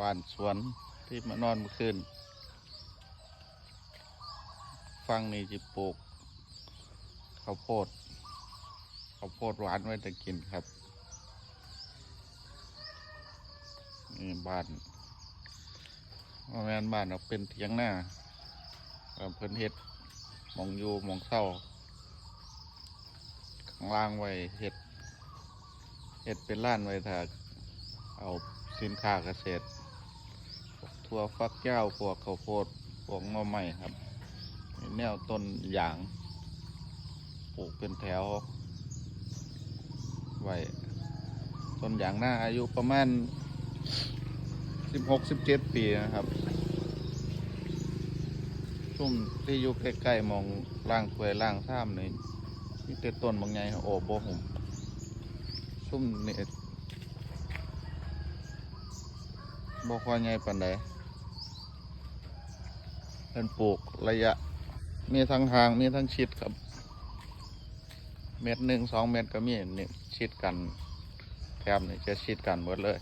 บ้านสวนที่มานอนเมื่อคืนฟังนี่จะปลูกข้าวโพดข้าวโพดหวานไว้จะกินครับนี่บ้านว่าแม่นบ้านเราเป็นเถียงหน้าเพิ่นเฮ็ดมองอยู่มองเศร้าข้างล่างไว้เฮ็ดเฮ็ดเป็นร้านไว้ถ้าเอาสินค้าเกษตร พวกทั่วฟักแก้วพวกข้าวโพดพวกหน่อไม้ครับ แนวต้นยางปลูกเป็นแถวไว้ต้นยางหน้าอายุประมาณสิบหกสิบเจ็ดปีนะครับซุ่มที่อยู่ใกล้ๆมองล่างถวยล่างซ้ำนี่มีแต่ต้นบางไงโอ้โบหุ่มซุ่มเนี่บ่ค่อยใหญ่ปานใด เป็นปลูกระยะ มีทั้งทางมีทั้งชิดครับ เม็ดหนึ่งสองเม็ดก็มีนี่ชิดกันแถบนี่จะชิดกันหมดเลย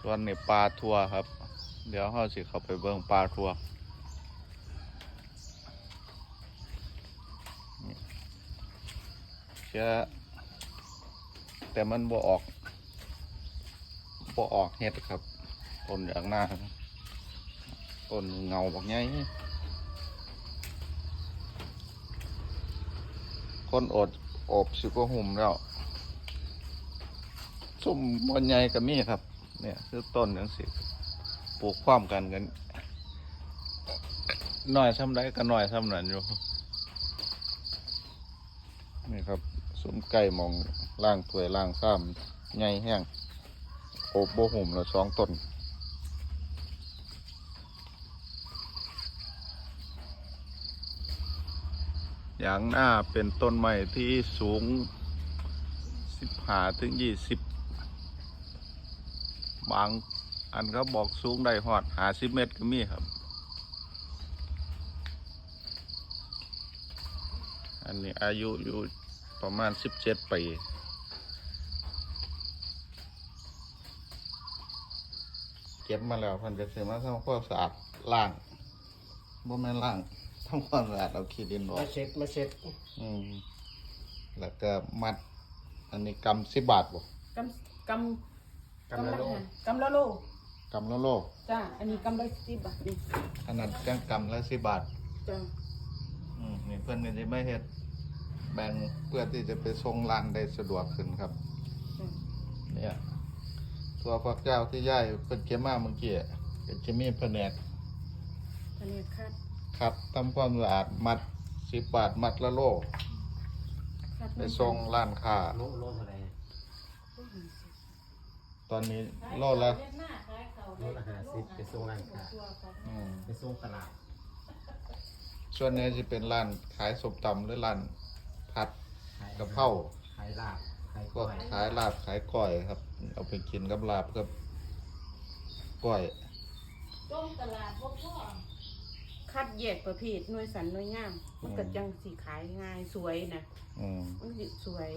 ส่วนนี่ปลาทัวครับ เดี๋ยวเขาสิเข้าไปเบิ่งปลาทัวนี่เชื่อแต่มันบ่ออกบ่ออกเห็ดครับต้นอย่างหน้า ต้นเงาบักใหญ่คนอดอบสิกว่าหุ่มแล้วส้มบอนใหญ่กับมีครับ เนี่ยคือต้นอย่างสิปลูกความกันกันน้อยซ้ำได้ก็น้อยซ้ำนั้นอยู่ นี่ครับส้มไก่มองล่างถวยล่างซ้ำใหญ่แห้งอบโบหุ่มละสองต้น อย่างหน้าเป็นต้นไม้ที่สูงสิบหาถึงยี่สิบบางอันก็บอกสูงได้หอดหาสิบเมตรก็มีครับ อันนี้อายุอยู่ประมาณสิบเจ็ดปีเก็บมาแล้วพันจะเสียมาทำความสะอาดล่างบ่แม่นล่าง ทำความสะอาดเอาขี้ดินออมากเช็ดมาเช็ดอืมแล้วก็มัด อันนี้กำสิบบาทบ่กำกำกำลังลงกำละโลกำละโลจ้าอันนี้กำละสิบบาทนี่อันนั้นจังกำละสิบบาทจ้าอืมนี่เพื่อนก็จะไม่เฮ็ดแบ่งเพื่อที่จะไปส่งร้านได้สะดวกขึ้นครับจ้าเนี่ยตัวฟักเจ้าที่ย่ายเป็นเก็บมาเมื่อกี้ก็จะมีแผนกอันนี้คาด คัดทำความสะอาดมัดสิบบาทมัดละโลคาดไปส่งร้านค้าโลโลเท่าไหร่ตอนนี้โลละโลละห้าสิบไปส่งร้านค้าอืมไปส่งตลาดส่วนนี้จะเป็นร้านขายสมตำหรือร้านผัดขายกะเพราขายลาบขายพกล้วกยขายลาบขายก้อยครับ เอาไปกินกับลาบกับก้อย ต้มตลาดพ่อพ่อ คัดแยกประเภทหน่วยสันหน่วยงามมันก็จังสีขายง่ายสวยนะอืมมันสิสวย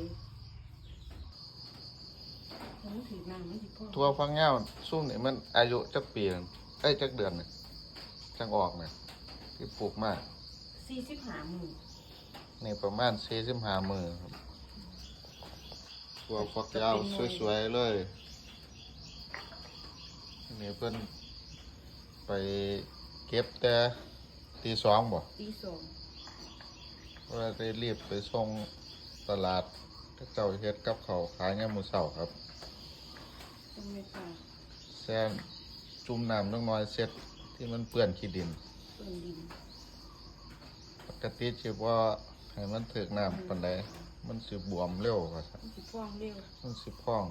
มันถือน้ำมันถือพ่อทัวฟังเงาซุ่มนี่มันอายุจักปีนั่นไอ้ยจักเดือนนี่จังออกเนี่ยที่ปลูกมาก สี่สิบห้าหมื่นนี่ประมาณสี่สิบห้ามือครับทัวฟักยาวสวยๆเลยนี่เพิ่นไปเก็บแต่ ตีสองบ่ตีสองเพราะว่าได้รีบไปส่งตลาดถ้าเจ้าเฮ็ดกับเขาวขายยามมื้อเช้าครับต้นไม่ตายแซนจุ่มน้ำน้อยๆเสร็จที่มันเปื้อนขี้ดินต้นดินปกติสิว่าให้มันถึกน้ำปานใดมันสิบวมเร็วว่าซั่นมันสิพ่วงเร็วมันสิพอง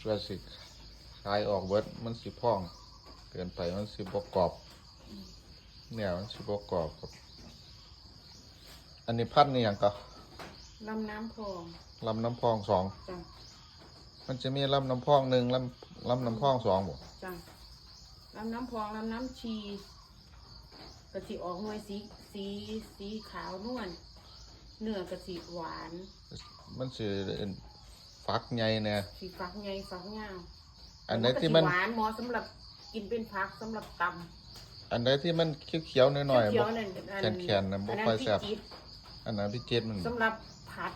ช่วยสิขายออกเบิดมันสิพอง เกินไปมันสิบ่กรอบเนี่ยมันสิบ่กรอบครับ อันนี้พันธุ์นี่หยังก็ลำน้ำพองลำน้ำพองสองจ้ะมันจะมีลำน้ำพองหนึ่งลำลำน้ำพองสองบ่จ้ะลำน้ำพองลำน้ำชีกะสิออกหน่วยสีสีสีขาวนวลเนื้อกะสิหวาน มันสิฟักใหญ่เนี่ยสีฟักใหญ่ฟักยาวอันไหนที่มันก็สิหวานเหมอสำหรับ กินเป็นผักสำหรับตำอันไหนที่มันเขียวๆหน่อยๆเขีบ่ ยวๆนั่นอัแข็งๆนะบ่ค่อยแซ่บนนั้นพี่จิ๊ดอันนั้นพี่เจ็ดมันสำหรับผัด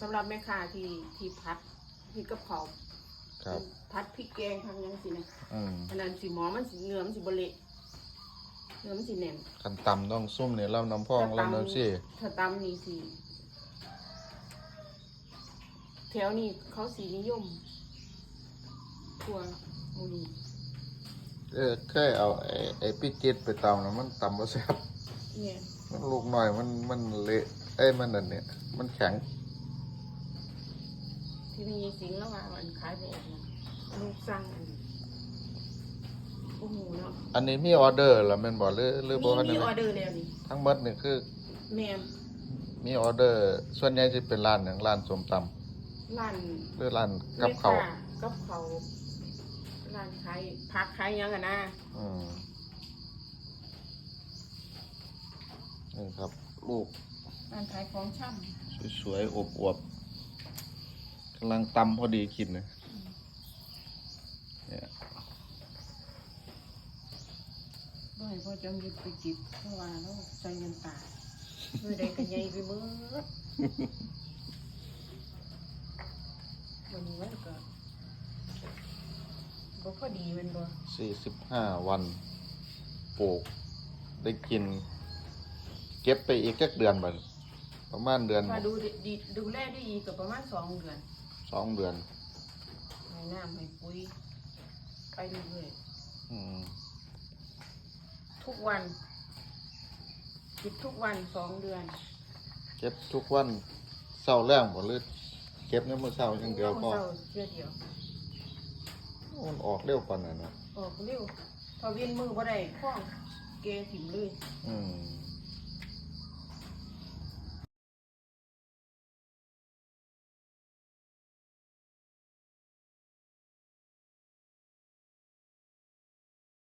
สำหรับแม่ค้าที่ที่พัดที่กระเพราครับพัดพริกแกงทำยังสินะอืมอันนั้นสีหมอมันสีเนื้อมันสีบเละเนื้อมันสีแหนมคันต่ำต้องซุ่มเนี่ยลำน้ำพองลำน้ำซี่ถ้าตำนี่สีแถวนี้เขาสีนิยมทั่วมูนี เออเคยเอาไอ้ไอ้พี่เจ็ดไปตำแล้วมันตำบ่แซ่บเนี่ยมันลูกหน่อยมันมันเละเอ้ยมันนั่นเนี่ยมันแข็งที่มีสิงแล้วว่ามันขายไปออกนะลูกสั่งอันนี้โอ้โหเนาะอันนี้มีออเดอร์แล้วแม่นบ่หรือหรือบ่มีคันมีนั้นออเดอร์แล้วนี่ทั้งหมดนี่คือ แม่นมีออเดอร์ ส่วนใหญ่จะเป็นร้านอย่างร้านส้มตำร้านหรือร้านกับข้าวแม่ค้กับเขาว ร้านขายผักขายหยังอะนะอืมนี่ครับลูกร้านขายของช่สวยๆอบอวบๆกำลังตำพอดีกินเลยเนี่ยำบ่ให้พ่อจอมหยุดไปจิบเพราะว่าเราใส่เงินตาเมื่อใดกันใหญ่ไปเบิดวันนี้มันก็ บ่พอดีแมันบ่สี่สิบห้าวัน ปลูก ได้กิน เก็บไปอีกแค่เดือนบัดประมาณเดือนถ้าดูดีดูแลได้อีกก็ประมาณสองเดือนสองเดือน ให้น้ำให้ปุ๋ยไปเรื่อยอืมๆทุกวันจิบทุกวันสองเดือนเก็บทุกวันเศร้าแรงบ่หรือเก็บในมื้อเช้าอย่างเดียวพอ เช้าเชื่อเดียว มันออกเร็วปานนั้นเนาะออกเร็วพอเวียนมือบ่ได้คล้องเกถิ่มเลย อืม